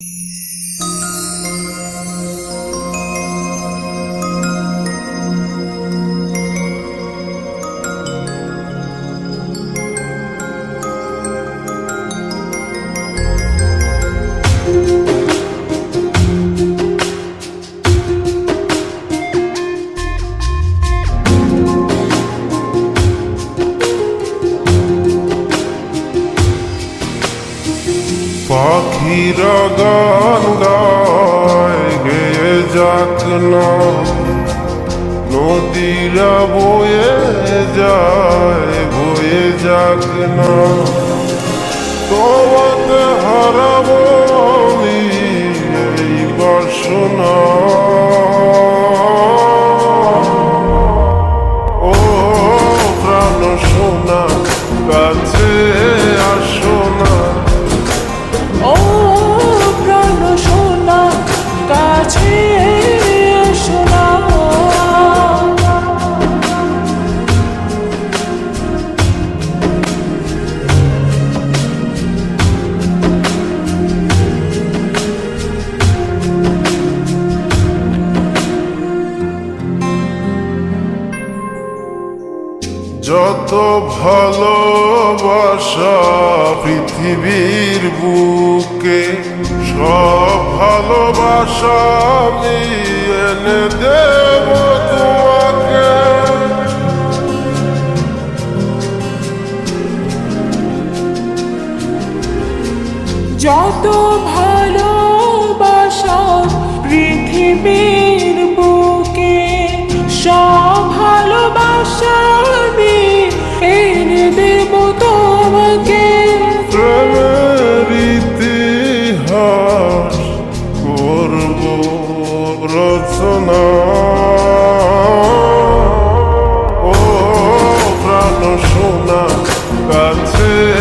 Yeah. পাখিরা যাক না নদীরা বয়ে যায় বয়ে যাক না। তোমাকে হারাবো এই বাসনা। যত ভালোবাসা পৃথিবীর বুকে সব ভালোবাসা এনে দেব তোমাকে। যত Allah, Gott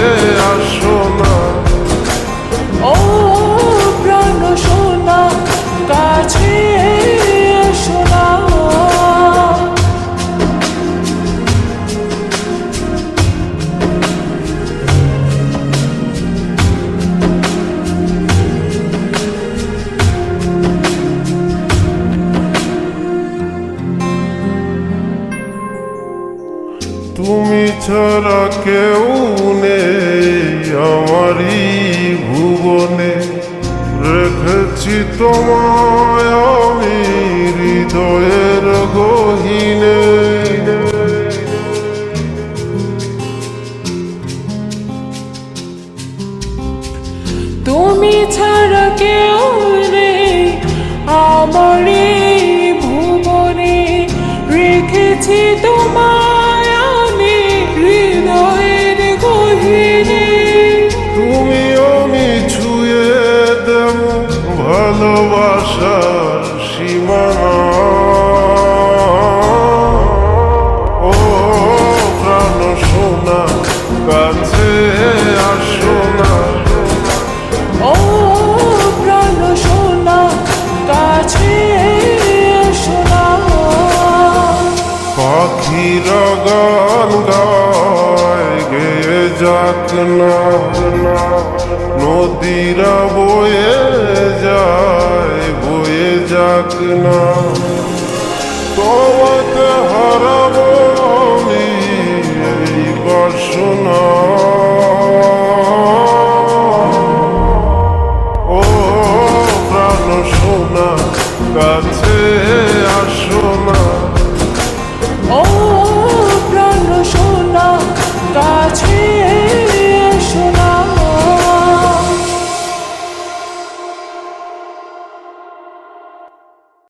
ছাড়া কেউ নেই আমারই ভুবনে। রেখেছি তোমায় আমি হৃদয়ের গহিনে। তুমি ছাড়া কেউ নেই আমার এই ভুবনে। রেখেছি তোমায় গঙ্গায় গেয়ে যাক না। নদীরা বয়ে যায় বয়ে যাক না। তোমাকে হারাবো আমি এই